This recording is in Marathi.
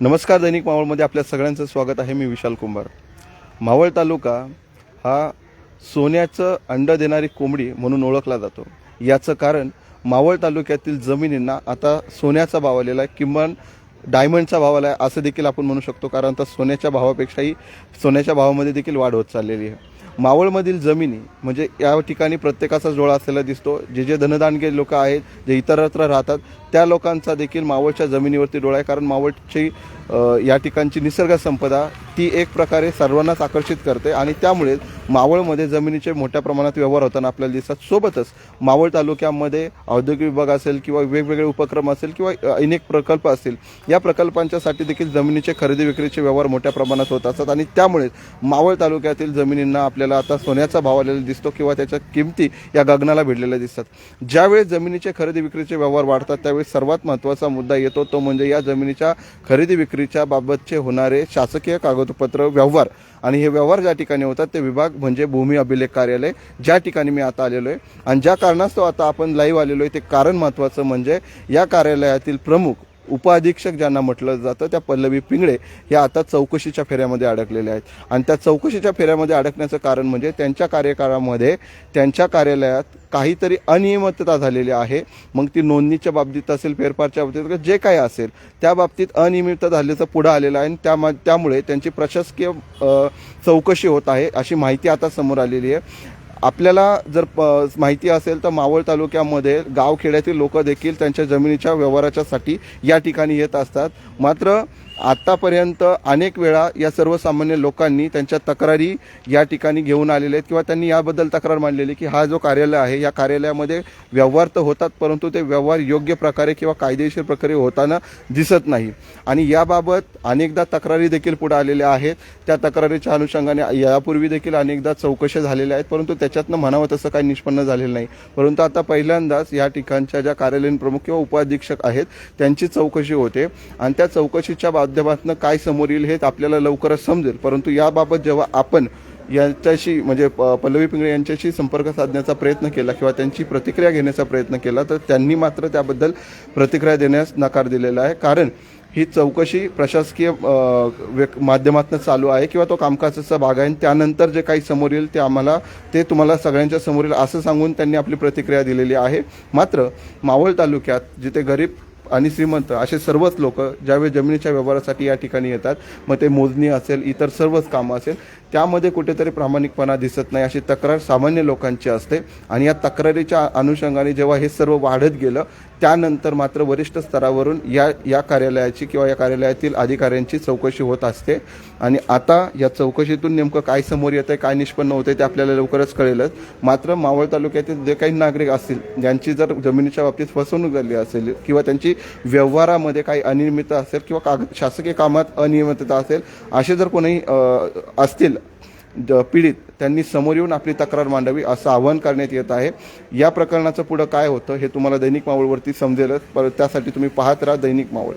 नमस्कार दैनिक मावळमध्ये आपल्या सगळ्यांचं स्वागत आहे. मी विशाल कुंभार. मावळ तालुका हा सोन्याचं अंड देणारी कोंबडी म्हणून ओळखला जातो. याचं कारण मावळ तालुक्यातील जमिनींना आता सोन्याचा भाव आलेला आहे. किमान डायमंडचा भाव आला आहे असं देखील आपण म्हणू शकतो. कारण आता सोन्याच्या भावापेक्षाही सोन्याच्या भावामध्ये देखील वाढ होत चाललेली आहे. मावळमधील जमिनी म्हणजे या ठिकाणी प्रत्येकाचाच डोळा असलेला दिसतो. जे जे धनदानगे लोक आहेत जे इतरत्र राहतात त्या लोकांचा देखील मावळच्या जमिनीवरती डोळा आहे. कारण मावळची या ठिकाणची निसर्ग संपदा ती एक प्रकारे सर्वांनाच आकर्षित करते आणि त्यामुळे मावळमध्ये जमिनीचे मोठ्या प्रमाणात व्यवहार होताना आपल्याला दिसतात. सोबतच मावळ तालुक्यामध्ये औद्योगिक विभाग असेल किंवा वेगवेगळे उपक्रम असेल किंवा अनेक प्रकल्प असतील या प्रकल्पांच्यासाठी देखील जमिनीचे खरेदी विक्रीचे व्यवहार मोठ्या प्रमाणात होत असतात आणि त्यामुळे मावळ तालुक्यातील जमिनींना आपल्याला आता सोन्याचा भाव आलेला दिसतो किंवा त्याच्या किमती या गगनाला भिडलेल्या दिसतात. ज्यावेळेस जमिनीचे खरेदी विक्रीचे व्यवहार वाढतात त्यावेळेस सर्वात महत्त्वाचा मुद्दा येतो तो म्हणजे या जमिनीच्या खरेदी विक्रीच्या बाबतचे होणारे शासकीय कागद कागदपत्र व्यवहार. आणि हे व्यवहार ज्या ठिकाणी होतात ते विभाग म्हणजे भूमी अभिलेख कार्यालय. ज्या ठिकाणी मी आता आलेलो आहे आणि ज्या कारणास्तव आता आपण लाईव्ह आलेलो आहे ते कारण महत्त्वाचं म्हणजे या कार्यालयातील प्रमुख उपअधीक्षक ज्यांना म्हटलं जातं त्या पल्लवी पिंगळे या आता चौकशीच्या फेऱ्यामध्ये अडकलेल्या आहेत. आणि त्या चौकशीच्या फेऱ्यामध्ये अडकण्याचं कारण म्हणजे त्यांच्या कार्यकाळामध्ये त्यांच्या कार्यालयात काहीतरी अनियमितता झालेली आहे. मग ती नोंदणीच्या बाबतीत असेल फेरफारच्या बाबतीत जे काही असेल त्या बाबतीत अनियमितता झाल्याचं पुढं आलेलं आहे. आणि त्या त्यामुळे त्यांची प्रशासकीय चौकशी होत आहे अशी माहिती आता समोर आलेली आहे. आपल्याला जर प माहिती असेल तर मावळ तालुक्यामध्ये गावखेड्यातील लोक देखील त्यांच्या जमिनीच्या व्यवहाराच्यासाठी या ठिकाणी येत असतात. मात्र आत्तापर्यंत अनेक वेळा या सर्वसामान्य लोकांनी त्यांच्या तक्रारी या ठिकाणी घेऊन आलेल्या आहेत किंवा त्यांनी याबद्दल तक्रार मांडलेली की हा जो कार्यालय आहे या कार्यालयामध्ये व्यवहार तर होतात परंतु ते व्यवहार योग्य प्रकारे किंवा कायदेशीर प्रकारे होताना दिसत नाही. आणि याबाबत अनेकदा तक्रारी देखील पुढे आलेल्या आहेत. त्या तक्रारीच्या अनुषंगाने यापूर्वी देखील अनेकदा चौकशा झालेल्या आहेत परंतु त्याच्यातनं म्हणावं तसं काही निष्पन्न झालेलं नाही. परंतु आता पहिल्यांदाच या ठिकाणच्या ज्या कार्यालयीन प्रमुख किंवा उपाधीक्षक आहेत त्यांची चौकशी होते. आणि त्या चौकशीच्या माध्यमातून काय समोर येईल हे आपल्याला लवकरच समजेल. परंतु याबाबत जेव्हा आपण यांच्याशी म्हणजे प- पल्लवी पिंगळे यांच्याशी संपर्क साधण्याचा प्रयत्न केला किंवा त्यांची प्रतिक्रिया घेण्याचा प्रयत्न केला तर त्यांनी मात्र त्याबद्दल प्रतिक्रिया देण्यास नकार दिलेला आहे. कारण ही चौकशी प्रशासकीय माध्यमातून चालू आहे किंवा तो कामकाजाचा भाग आहे आणि त्यानंतर जे काही समोर येईल ते आम्हाला ते तुम्हाला सगळ्यांच्या समोर येईल असं सांगून त्यांनी आपली प्रतिक्रिया दिलेली आहे. मात्र मावळ तालुक्यात जिथे गरीब आणि श्रीमंत असे सर्वच लोक ज्यावेळी जमिनीच्या व्यवहारासाठी या ठिकाणी येतात मग ते मोजणी असेल इतर सर्वच कामं असेल त्यामध्ये कुठेतरी प्रामाणिकपणा दिसत नाही अशी तक्रार सामान्य लोकांची असते. आणि या तक्रारीच्या अनुषंगाने जेव्हा हे सर्व वाढत गेलं त्यानंतर मात्र वरिष्ठ स्तरावरून या या कार्यालयाची किंवा या कार्यालयातील अधिकाऱ्यांची चौकशी होत असते. आणि आता या चौकशीतून नेमकं काय समोर येतं आहे काय निष्पन्न होतं ते आपल्याला लवकरच कळेलच. मात्र मावळ तालुक्यातील जे काही नागरिक असतील ज्यांची जर जमिनीच्या बाबतीत फसवणूक झाली असेल किंवा त्यांची व्यवहारामध्ये काही अनियमितता असेल किंवा काग शासकीय कामात अनियमितता असेल असे जर कोणी असतील पीडित त्यांनी समोर येऊन आपली तक्रार मांडावी असं आवाहन करण्यात येत आहे. या प्रकरणाचं पुढं काय होतं हे तुम्हाला दैनिक मावळवरती समजेलच. पर त्यासाठी तुम्ही पाहत राहा दैनिक मावळ.